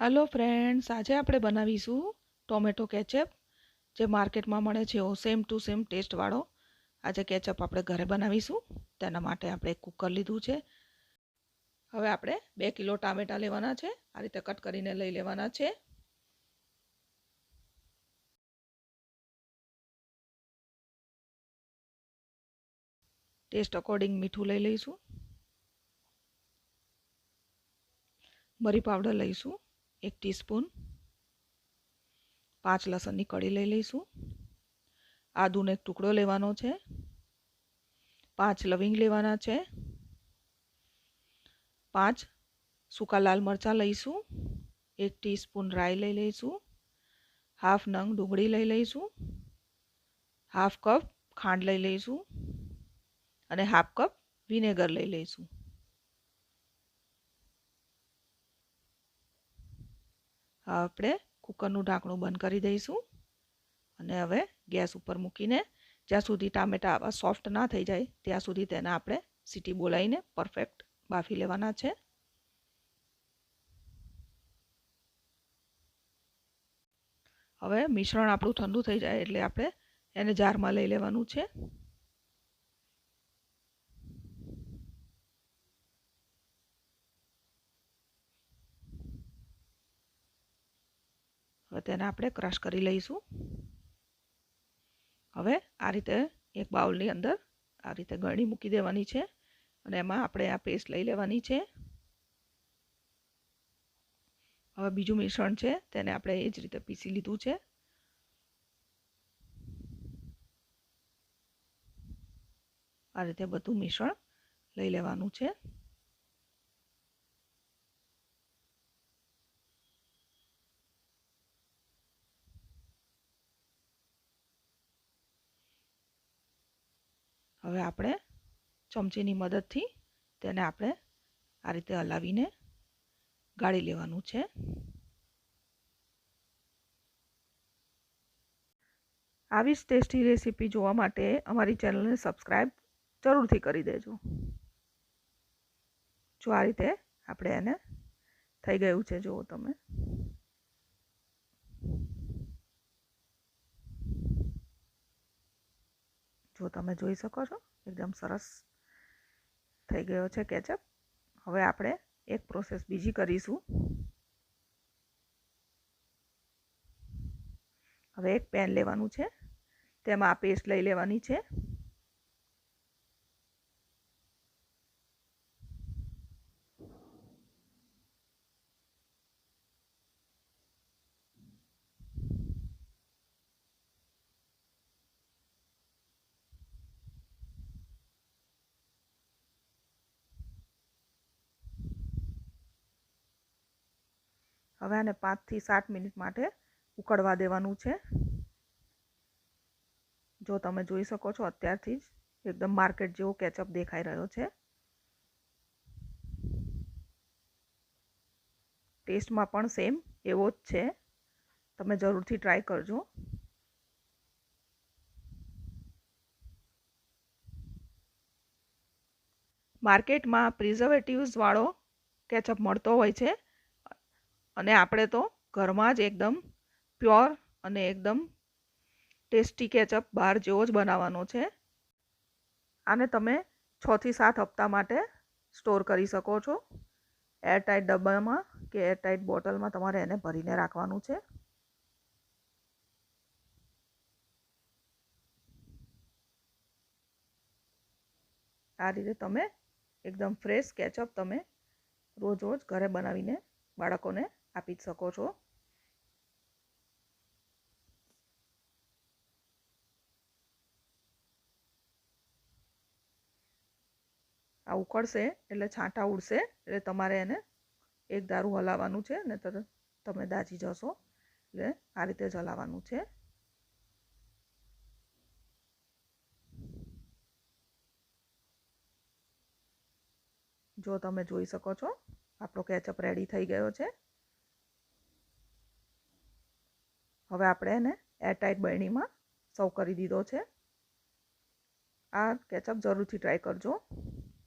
હાલો friends આજે આપણે બનાવીશું ટોમેટો કેચઅપ, જે માર્કેટમાં મળે છે એવો સેમ ટુ સેમ ટેસ્ટવાળો આજે કેચઅપ આપણે ઘરે બનાવીશું. તેના માટે આપણે કુકર લીધું છે. હવે આપણે બે કિલો ટામેટાં લેવાના છે. આ રીતે કટ કરીને લઈ લેવાના છે. ટેસ્ટ અકોર્ડિંગ મીઠું લઈ લઈશું. મરી પાવડર લઈશું. એક ટીસ્પૂન. પાંચ લસણની કળી લઈ લઈશું. આદુનો એક ટુકડો લેવાનો છે. પાંચ લવિંગ લેવાના છે. પાંચ સૂકા લાલ મરચાં લઈશું. એક ટીસ્પૂન રાઈ લઈ લઈશું. હાફ નંગ ડુંગળી લઈ લઈશું. હાફ કપ ખાંડ લઈ લઈશું. અને હાફ કપ વિનેગર લઈ લઈશું. આપણે કુકરનું ઢાંકણું બંધ કરી દઈશું. અને હવે ગેસ ઉપર મૂકીને જ્યાં સુધી ટામેટા આવા સોફ્ટ ના થઈ જાય, ત્યાં સુધી તેને આપણે સીટી બોલાવીને પરફેક્ટ બાફી લેવાના છે. હવે મિશ્રણ આપણું ઠંડુ થઈ જાય એટલે આપણે એને જારમાં લઈ લેવાનું છે. હવે તેને આપણે ક્રશ કરી લઈશું. હવે આ રીતે એક બાઉલની અંદર આ રીતે ગળી મૂકી દેવાની છે અને એમાં આપણે આ પેસ્ટ લઈ લેવાની છે. હવે બીજું મિશ્રણ છે તેને આપણે એ જ રીતે પીસી લીધું છે. આ રીતે બધું મિશ્રણ લઈ લેવાનું છે. હવે આપણે ચમચીની મદદથી તેને આપણે આ રીતે હલાવીને ગાળી લેવાનું છે. આવી જ ટેસ્ટી રેસીપી જોવા માટે અમારી ચેનલને સબસ્ક્રાઈબ જરૂરથી કરી દેજો. જો આ રીતે આપણે એને થઈ ગયું છે, જુઓ તમે. જો તમે જોઈ શકો છો, એકદમ સરસ થઈ ગયો છે કેચઅપ. હવે આપણે એક પ્રોસેસ બીજી કરીશું. હવે એક પેન લેવાનું છે, તેમાં પેસ્ટ લઈ લેવાની છે. હવે આને પાંચથી સાત મિનિટ માટે ઉકળવા દેવાનું છે. જો તમે જોઈ શકો છો, અત્યારથી જ એકદમ માર્કેટ જેવો કેચઅપ દેખાઈ રહ્યો છે. ટેસ્ટમાં પણ સેમ એવો જ છે. તમે જરૂરથી ટ્રાય કરજો. માર્કેટમાં પ્રિઝર્વેટિવ્સવાળો કેચઅપ મળતો હોય છે. અને આપણે તો ઘરમાં જ એકદમ પ્યોર અને એકદમ ટેસ્ટી કેચઅપ બહાર જેવો જ બનાવવાનો છે. આને તમે છથી સાત હપ્તા માટે સ્ટોર કરી શકો છો. એરટાઇટ ડબ્બામાં કે એરટાઇટ બોટલમાં તમારે એને ભરીને રાખવાનું છે. આ રીતે તમે એકદમ ફ્રેશ કેચઅપ તમે રોજ રોજ ઘરે બનાવીને બાળકોને આપી શકો છો. આ ઉકળશે એટલે છાંટા ઉડશે એટલે તમારે એને એક દારૂ હલાવવાનું છે ને તરત તમે દાજી જશો એટલે આ રીતે જ હલાવવાનું છે. જો તમે જોઈ શકો છો, આપણો કેચઅપ રેડી થઈ ગયો છે. હવે આપણે એને એરટાઇટ બરણીમાં સર્વ કરી દીધો છે. આ કેચઅપ જરૂરથી ટ્રાય કરજો.